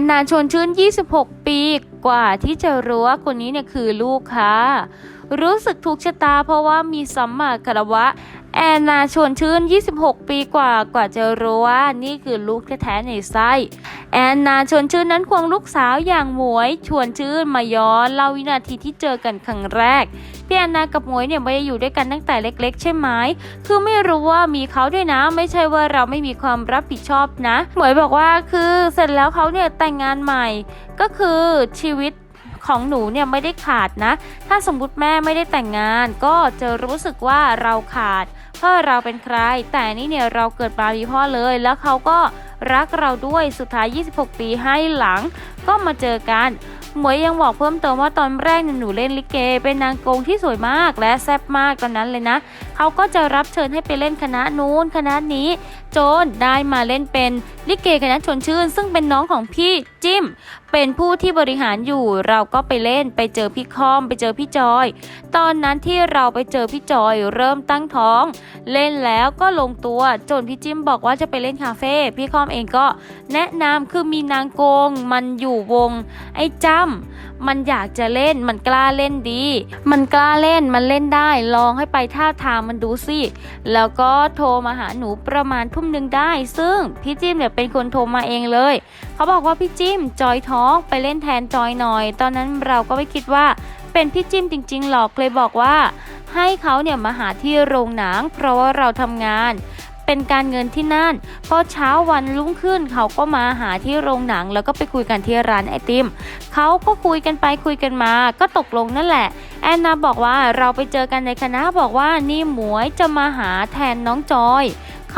นนาชวนชื่น 26 ปีกว่าที่จะรู้ว่าคนนี้เนี่ยคือลูกค่ะ รู้สึกถูกชะตาเพราะว่ามีสัมมาคารวะ แอนนาชวนชื่น 26 ปีกว่ากว่าจะรู้ว่านี่คือลูกแท้ๆในไส้แอนนาชวนชื่นนั้นควงลูกสาวอย่างหมวย ชวนชื่นมาย้อนเล่าวินาทีที่เจอกันครั้งแรกพี่แอนนากับหมวยเนี่ยไม่ได้อยู่ด้วยกันตั้งแต่เล็ก ๆ ใช่ไหมคือไม่รู้ว่ามีเขาด้วยนะ ไม่ใช่ว่าเราไม่มีความรับผิดชอบนะ หมวยบอกว่าคือเสร็จแล้วเขาเนี่ยแต่งงานใหม่ ก็คือชีวิตของหนูเนี่ยไม่ได้ขาดนะ ถ้าสมมติแม่ไม่ได้แต่งงาน ก็จะรู้สึกว่าเราขาด พราะเราเป็นใคร แต่นี่เนี่ยเราเกิดมามีพ่อเลย แล้วเขาก็รักเราด้วยสุดท้าย 26 ปีให้หลัง ก็มาเจอกันหมวยยังบอกเพิ่มเติมว่าตอนแรกหนูเล่นลิเก เป็นนางโกงที่สวยมากและแซ่บมากตอนนั้นเลยนะ เขาก็จะรับเชิญให้ไปเล่นคณะนู้นคณะนี้ โจนได้มาเล่นเป็นลิเกคณะชวนชื่น ซึ่งเป็นน้องของพี่จิ้ม เป็นผู้ที่บริหารอยู่เราก็ไปเล่นไปเจอพี่คอม ไปเจอพี่จอย ตอนนั้นที่เราไปเจอพี่จอยเริ่มตั้งท้อง เล่นแล้วก็ลงตัวจนพี่จิ้มบอกว่าจะไปเล่นคาเฟ่พี่คอมเองก็ แนะนำคือมีนางโกง มันอยู่วง ไอ้จ้ำมันอยากจะเล่นมันกล้าเล่นดี มันกล้าเล่นมันเล่นได้ลองให้ไปท่าทางมันดูสิ แล้วก็โทรมาหาหนูประมาณทุ่มหนึ่งได้ ซึ่งพี่จิมเนี่ยเป็นคนโทรมาเองเลย เขาบอกว่าพี่จิมจอยท้องไปเล่นแทนจอยหน่อย ตอนนั้นเราก็ไม่คิดว่าเป็นพี่จิมจริง ๆ หรอกเลยบอกว่า ให้เขาเนี่ยมาหาที่โรงหนัง เพราะว่าเราทำงาน เป็นการเงินที่นั่น พอเช้าวันรุ่งขึ้นเขาก็มาหาที่โรงหนัง แล้วก็ไปคุยกันที่ร้านไอติม เขาก็คุยกันไปคุยกันมา ก็ตกลงนั่นแหละ แอนนาบอกว่าเราไปเจอกันในคณะบอกว่านี่หมวยจะมาหาแทนน้องจอย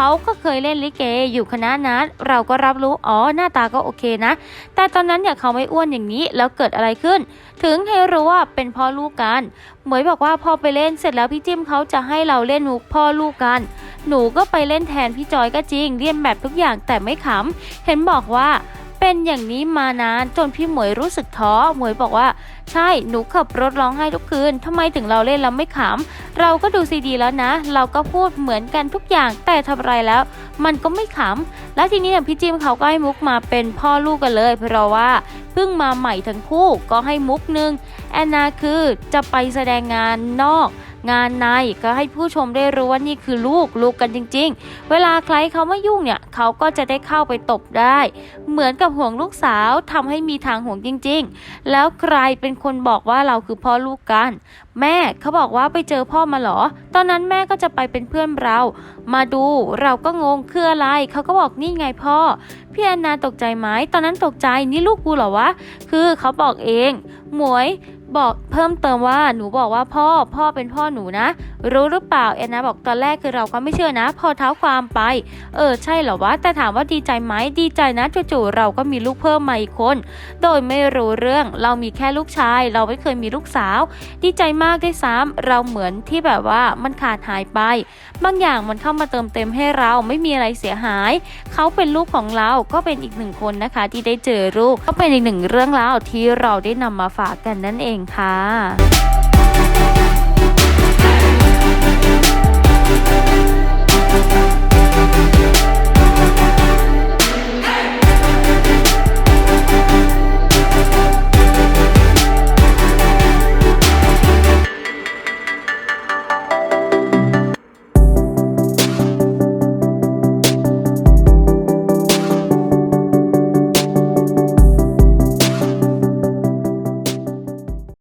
เขาก็เคยเล่นลิเกอยู่คณะนั้นเราก็รับรู้อ๋อหน้าตาก็โอเคนะ แต่ตอนนั้นเนี่ยเขาไม่อ้วนอย่างนี้แล้วเกิดอะไรขึ้น ถึงให้รู้ว่าเป็นพ่อลูกกันเหมยบอกว่าพอไปเล่นเสร็จแล้วพี่จิ้มเขาจะให้เราเล่นมุกพ่อลูกกัน หนูก็ไปเล่นแทนพี่จอยก็จริงเรียนแบบทุกอย่างแต่ไม่ขำเห็นบอกว่า เป็นอย่างนี้มานานจนพี่หมวยรู้สึกท้อหมวยบอกว่า ใช่หนูขับรถร้องไห้ทุกคืนทำไมถึงเราเล่นแล้วไม่ขำเราก็ดูซีดีแล้วนะ เราก็พูดเหมือนกันทุกอย่างแต่ทำไรแล้ว มันก็ไม่ขำแล้วทีนี้เนี่ยพี่จิมเขาก็ให้มุกมาเป็นพ่อลูกกันเลย เพราะว่าเพิ่งมาใหม่ทั้งคู่ก็ให้มุกหนึงแอนนาคือจะไปแสดงงานนอก งานในก็ให้ผู้ชมได้รู้ว่านี่คือลูกลูกกันจริง ๆ เวลาใครเขามายุ่งเนี่ยเขาก็จะได้เข้าไปตบได้ เหมือนกับห่วงลูกสาวทำให้มีทางห่วงจริง ๆ แล้วใครเป็นคนบอกว่าเราคือพ่อลูกกัน แม่เขาบอกว่าไปเจอพ่อมาหรอ ตอนนั้นแม่ก็จะไปเป็นเพื่อนเรา มาดูเราก็งงคืออะไรเขาก็บอกนี่ไงพ่อพี่แอนนาตกใจไหมตอนนั้นตกใจนี่ลูกกูเหรอวะคือเขาบอกเอง หมวย บอกเพิ่มเติมว่าหนูบอกว่าพ่อพ่อเป็นพ่อหนูนะ รู้หรือเปล่าแอนนาบอกตอนแรกคือเราก็ไม่เชื่อนะ พอเท้าความไป เออใช่เหรอวะแต่ถามว่าดีใจไหมดีใจนะจู่ๆเราก็มีลูกเพิ่มมาอีกคน โดยไม่รู้เรื่องเรามีแค่ลูกชาย เราไม่เคยมีลูกสาว ดีใจมากด้วยซ้ำเราเหมือนที่แบบว่ามันขาดหายไป บางอย่างมันเข้ามาเติมเต็มให้เราไม่มีอะไรเสียหาย เขาเป็นลูกของเราก็เป็นอีกหนึ่งคนนะคะ ที่ได้เจอลูกก็เป็นอีกหนึ่งเรื่องราวที่เราได้นำมาฝากกันนั่นเองค่ะ